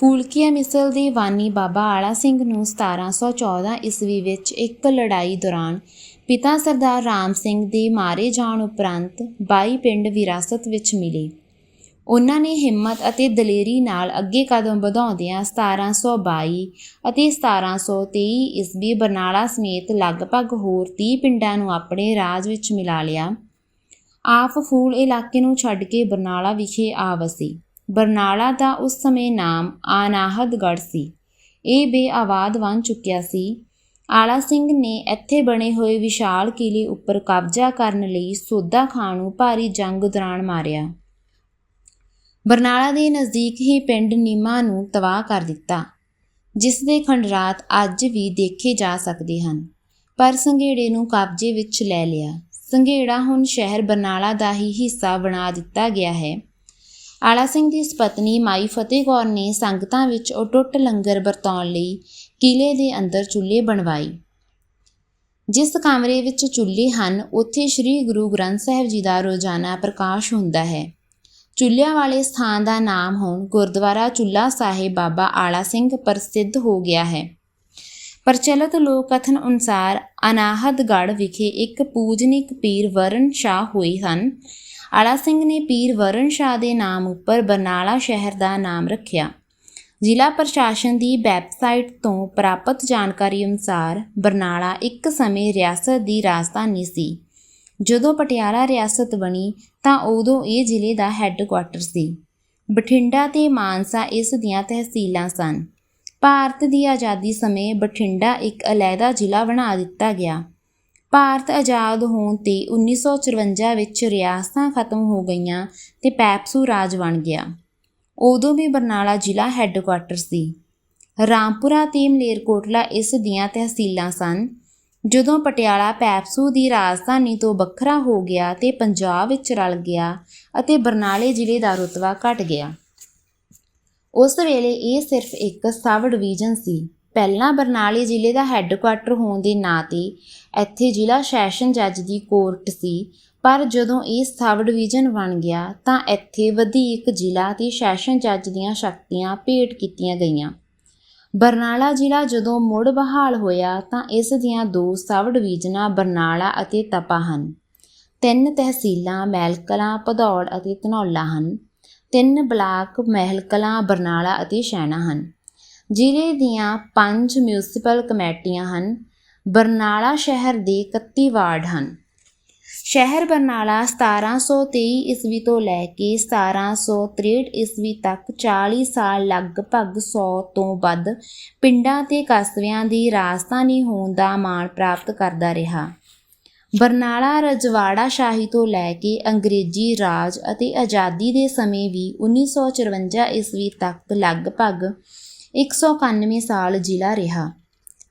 ਫੂਲਕੀਆ ਮਿਸਲ ਦੇ ਵਾਨੀ ਬਾਬਾ ਆਲਾ ਸਿੰਘ ਨੂੰ 1714 ਈਸਵੀ ਵਿੱਚ ਇੱਕ ਲੜਾਈ ਦੌਰਾਨ ਪਿਤਾ ਸਰਦਾਰ ਰਾਮ ਸਿੰਘ ਦੇ ਮਾਰੇ ਜਾਣ ਉਪਰੰਤ 22 ਪਿੰਡ ਵਿਰਾਸਤ ਵਿੱਚ ਮਿਲੇ। ਉਹਨਾਂ ਨੇ ਹਿੰਮਤ ਅਤੇ ਦਲੇਰੀ ਨਾਲ ਅੱਗੇ ਕਦਮ ਵਧਾਉਂਦਿਆਂ 1722 ਅਤੇ 1723 ਈਸਵੀ ਬਰਨਾਲਾ ਸਮੇਤ ਲਗਭਗ ਹੋਰ 30 ਪਿੰਡਾਂ ਨੂੰ ਆਪਣੇ ਰਾਜ ਵਿੱਚ ਮਿਲਾ ਲਿਆ। ਆਪ ਫੂਲ ਇਲਾਕੇ ਨੂੰ ਛੱਡ ਕੇ ਬਰਨਾਲਾ ਵਿਖੇ ਆ ਵਸੀ। ਬਰਨਾਲਾ ਦਾ ਉਸ ਸਮੇਂ ਨਾਮ ਆਨਾਹਦਗੜ੍ਹ ਸੀ। ਇਹ ਬੇਆਬਾਦ ਬਣ ਚੁੱਕਿਆ ਸੀ। ਆਲਾ ਸਿੰਘ ਨੇ ਇੱਥੇ ਬਣੇ ਹੋਏ ਵਿਸ਼ਾਲ ਕਿਲੇ ਉੱਪਰ ਕਬਜ਼ਾ ਕਰਨ ਲਈ ਸੋਦਾ ਖਾਂ ਨੂੰ ਭਾਰੀ ਜੰਗ ਦੌਰਾਨ ਮਾਰਿਆ। ਬਰਨਾਲਾ ਦੇ ਨਜ਼ਦੀਕ ਹੀ ਪਿੰਡ ਨੀਮਾ ਨੂੰ ਤਬਾਹ ਕਰ ਦਿੱਤਾ, ਜਿਸ ਦੇ ਖੰਡਰਾਤ ਅੱਜ ਵੀ ਦੇਖੇ ਜਾ ਸਕਦੇ ਹਨ। ਪਰ ਸੰਘੇੜੇ ਨੂੰ ਕਬਜ਼ੇ ਵਿੱਚ ਲੈ ਲਿਆ। ਸੰਘੇੜਾ ਹੁਣ ਸ਼ਹਿਰ ਬਰਨਾਲਾ ਦਾ ਹੀ ਹਿੱਸਾ ਬਣਾ ਦਿੱਤਾ ਗਿਆ ਹੈ। ਆਲਾ ਸਿੰਘ ਦੀ ਸੁਪਤਨੀ ਮਾਈ ਫਤਿਹ ਕੌਰ ਨੇ ਸੰਗਤਾਂ ਵਿੱਚ ਅਟੁੱਟ ਲੰਗਰ ਵਰਤਾਉਣ ਲਈ ਕਿਲੇ ਦੇ ਅੰਦਰ ਚੁੱਲ੍ਹੇ ਬਣਵਾਏ। ਜਿਸ ਕਮਰੇ ਵਿੱਚ ਚੁੱਲ੍ਹੇ ਹਨ, ਉੱਥੇ ਸ੍ਰੀ ਗੁਰੂ ਗ੍ਰੰਥ ਸਾਹਿਬ ਜੀ ਦਾ ਰੋਜ਼ਾਨਾ ਪ੍ਰਕਾਸ਼ ਹੁੰਦਾ ਹੈ। ਚੁੱਲ੍ਹਿਆਂ ਵਾਲੇ ਸਥਾਨ ਦਾ ਨਾਮ ਹੁਣ ਗੁਰਦੁਆਰਾ ਚੁੱਲ੍ਹਾ ਸਾਹਿਬ ਬਾਬਾ ਆਲਾ ਸਿੰਘ ਪ੍ਰਸਿੱਧ ਹੋ ਗਿਆ ਹੈ। ਪ੍ਰਚਲਿਤ ਲੋਕ ਕਥਨ ਅਨੁਸਾਰ ਅਨਾਹਦਗੜ੍ਹ ਵਿਖੇ ਇੱਕ ਪੂਜਨੀਕ ਪੀਰ ਵਰਨ ਸ਼ਾਹ ਹੋਏ ਹਨ। ਆਲਾ ਸਿੰਘ ਨੇ ਪੀਰ ਵਰਨ ਸ਼ਾਹ ਦੇ ਨਾਮ ਉੱਪਰ ਬਰਨਾਲਾ ਸ਼ਹਿਰ ਦਾ ਨਾਮ ਰੱਖਿਆ। ਜ਼ਿਲ੍ਹਾ ਪ੍ਰਸ਼ਾਸਨ ਦੀ ਵੈਬਸਾਈਟ ਤੋਂ ਪ੍ਰਾਪਤ ਜਾਣਕਾਰੀ ਅਨੁਸਾਰ ਬਰਨਾਲਾ ਇੱਕ ਸਮੇਂ ਰਿਆਸਤ ਦੀ ਰਾਜਧਾਨੀ ਸੀ। ਜਦੋਂ ਪਟਿਆਲਾ ਰਿਆਸਤ ਬਣੀ ਤਾਂ ਉਦੋਂ ਇਹ ਜ਼ਿਲ੍ਹੇ ਦਾ ਹੈੱਡਕੁਆਟਰ ਸੀ। ਬਠਿੰਡਾ ਤੇ ਮਾਨਸਾ ਇਸ ਦੀਆਂ ਤਹਿਸੀਲਾਂ ਸਨ। ਭਾਰਤ ਦੀ ਆਜ਼ਾਦੀ ਸਮੇਂ ਬਠਿੰਡਾ ਇੱਕ ਅਲੱਗਾ ਜ਼ਿਲ੍ਹਾ ਬਣਾ ਦਿੱਤਾ ਗਿਆ। ਭਾਰਤ ਆਜ਼ਾਦ ਹੋਣ ਤੇ 1954 ਵਿੱਚ ਰਿਆਸਤਾਂ ਖਤਮ ਹੋ ਗਈਆਂ ਤੇ ਪੈਪਸੂ ਰਾਜ ਬਣ ਗਿਆ। ਉਦੋਂ ਵੀ ਬਰਨਾਲਾ ਜ਼ਿਲ੍ਹਾ ਹੈੱਡਕੁਆਟਰ ਸੀ। ਰਾਮਪੁਰਾ ਤੇ ਮਲੇਰਕੋਟਲਾ ਇਸ ਦੀਆਂ ਤਹਿਸੀਲਾਂ ਸਨ। ਜਦੋਂ ਪਟਿਆਲਾ ਪੈਪਸੂ ਦੀ ਰਾਜਧਾਨੀ ਤੋਂ ਵੱਖਰਾ ਹੋ ਗਿਆ ਤੇ ਪੰਜਾਬ ਵਿੱਚ ਰਲ ਗਿਆ ਅਤੇ ਬਰਨਾਲੇ ਜ਼ਿਲ੍ਹੇ ਦਾ ਰੁਤਬਾ ਘਟ ਗਿਆ। ਉਸ ਵੇਲੇ ਇਹ ਸਿਰਫ ਇੱਕ ਸਬ ਡਿਵੀਜ਼ਨ ਸੀ। ਪਹਿਲਾਂ ਬਰਨਾਲੇ ਜ਼ਿਲ੍ਹੇ ਦਾ ਹੈੱਡਕੁਆਟਰ ਹੋਣ ਦੇ ਨਾਂ ਤੇ ਇੱਥੇ ਜ਼ਿਲ੍ਹਾ ਸੈਸ਼ਨ ਜੱਜ ਦੀ ਕੋਰਟ ਸੀ। ਪਰ ਜਦੋਂ ਇਹ ਸਬ ਡਿਵੀਜ਼ਨ ਬਣ ਗਿਆ ਤਾਂ ਇੱਥੇ ਵਧੀਕ ਜ਼ਿਲ੍ਹਾ ਤੇ ਸੈਸ਼ਨ ਜੱਜ ਦੀਆਂ ਸ਼ਕਤੀਆਂ ਭੇਟ ਕੀਤੀਆਂ ਗਈਆਂ। ਬਰਨਾਲਾ ਜ਼ਿਲ੍ਹਾ ਜਦੋਂ ਮੁੜ ਬਹਾਲ ਹੋਇਆ ਤਾਂ ਇਸ ਦੀਆਂ ਦੋ ਸਬ ਡਿਵੀਜ਼ਨਾਂ ਬਰਨਾਲਾ ਅਤੇ ਤਪਾ ਹਨ। ਤਿੰਨ ਤਹਿਸੀਲਾਂ ਮਹਿਲਕਲਾਂ, ਭਦੌੜ ਅਤੇ ਧਨੌਲਾ ਹਨ। ਤਿੰਨ ਬਲਾਕ ਮਹਿਲਕਲਾਂ, ਬਰਨਾਲਾ ਅਤੇ ਸ਼ੈਣਾ ਹਨ। ਜ਼ਿਲ੍ਹੇ ਦੀਆਂ ਪੰਜ ਮਿਊਨਿਸਪਲ ਕਮੇਟੀਆਂ ਹਨ। ਬਰਨਾਲਾ ਸ਼ਹਿਰ ਦੇ 31 ਵਾਰਡ ਹਨ। ਸ਼ਹਿਰ ਬਰਨਾਲਾ 1723 ਈਸਵੀ ਤੋਂ ਲੈ ਕੇ 1763 ਈਸਵੀ ਤੱਕ 40 ਸਾਲ ਲਗਭਗ 100 ਤੋਂ ਵੱਧ ਪਿੰਡਾਂ ਤੇ ਕਸਬਿਆਂ ਦੀ ਰਾਜਧਾਨੀ ਹੋਣ ਦਾ ਮਾਣ ਪ੍ਰਾਪਤ ਕਰਦਾ ਰਿਹਾ। ਬਰਨਾਲਾ ਰਜਵਾੜਾ ਸ਼ਾਹੀ ਤੋਂ ਲੈ ਕੇ ਅੰਗਰੇਜ਼ੀ ਰਾਜ ਅਤੇ ਆਜ਼ਾਦੀ ਦੇ ਸਮੇਂ ਵੀ 1954 ਈਸਵੀ ਤੱਕ ਲਗਭਗ 191 ਸਾਲ ਜ਼ਿਲ੍ਹਾ ਰਿਹਾ।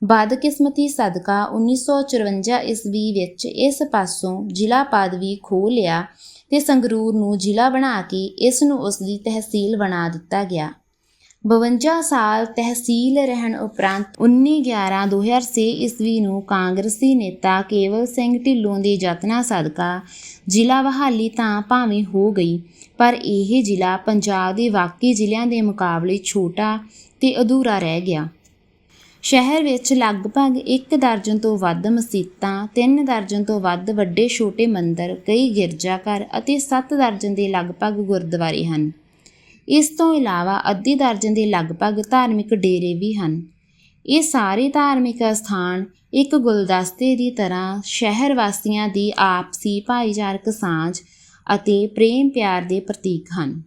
ਬਦਕਿਸਮਤੀ ਸਦਕਾ 1954 ਈਸਵੀ ਵਿੱਚ ਇਸ ਪਾਸੋਂ ਜ਼ਿਲ੍ਹਾ ਪਦਵੀ ਖੋਹ ਲਿਆ ਤੇ ਸੰਗਰੂਰ ਨੂੰ ਜ਼ਿਲ੍ਹਾ ਬਣਾ ਕੇ ਇਸ ਨੂੰ ਉਸ ਦੀ ਤਹਿਸੀਲ ਬਣਾ ਦਿੱਤਾ ਗਿਆ। 52 ਸਾਲ ਤਹਿਸੀਲ ਰਹਿਣ ਉਪਰੰਤ 19/11/2006 ਈਸਵੀ ਨੂੰ ਕਾਂਗਰਸੀ ਨੇਤਾ ਕੇਵਲ ਸਿੰਘ ਢਿੱਲੋਂ ਦੇ ਯਤਨਾਂ ਸਦਕਾ ਜ਼ਿਲ੍ਹਾ ਬਹਾਲੀ ਤਾਂ ਭਾਵੇਂ ਹੋ ਗਈ, ਪਰ ਇਹ ਜ਼ਿਲ੍ਹਾ ਪੰਜਾਬ ਦੇ ਬਾਕੀ ਜ਼ਿਲ੍ਹਿਆਂ ਦੇ ਮੁਕਾਬਲੇ ਛੋਟਾ ਤੇ ਅਧੂਰਾ ਰਹਿ ਗਿਆ। ਸ਼ਹਿਰ ਵਿੱਚ ਲਗਭਗ ਇੱਕ ਦਰਜਨ ਤੋਂ ਵੱਧ ਮਸੀਤਾਂ ਤਿੰਨ ਦਰਜਨ ਤੋਂ ਵੱਧ ਵੱਡੇ ਛੋਟੇ ਮੰਦਰ, ਕਈ ਗਿਰਜਾਘਰ ਅਤੇ ਸੱਤ ਦਰਜਨ ਦੇ ਲਗਭਗ ਗੁਰਦੁਆਰੇ ਹਨ। ਇਸ ਤੋਂ ਇਲਾਵਾ ਅੱਧੀ ਦਰਜਨ ਦੇ ਲਗਭਗ ਧਾਰਮਿਕ ਡੇਰੇ ਵੀ ਹਨ। ਇਹ ਸਾਰੇ ਧਾਰਮਿਕ ਸਥਾਨ ਇੱਕ ਗੁਲਦਸਤੇ ਦੀ ਤਰ੍ਹਾਂ ਸ਼ਹਿਰ ਵਾਸੀਆਂ ਦੀ ਆਪਸੀ ਭਾਈਚਾਰਕ ਸਾਂਝ ਅਤੇ ਪ੍ਰੇਮ ਪਿਆਰ ਦੇ ਪ੍ਰਤੀਕ ਹਨ।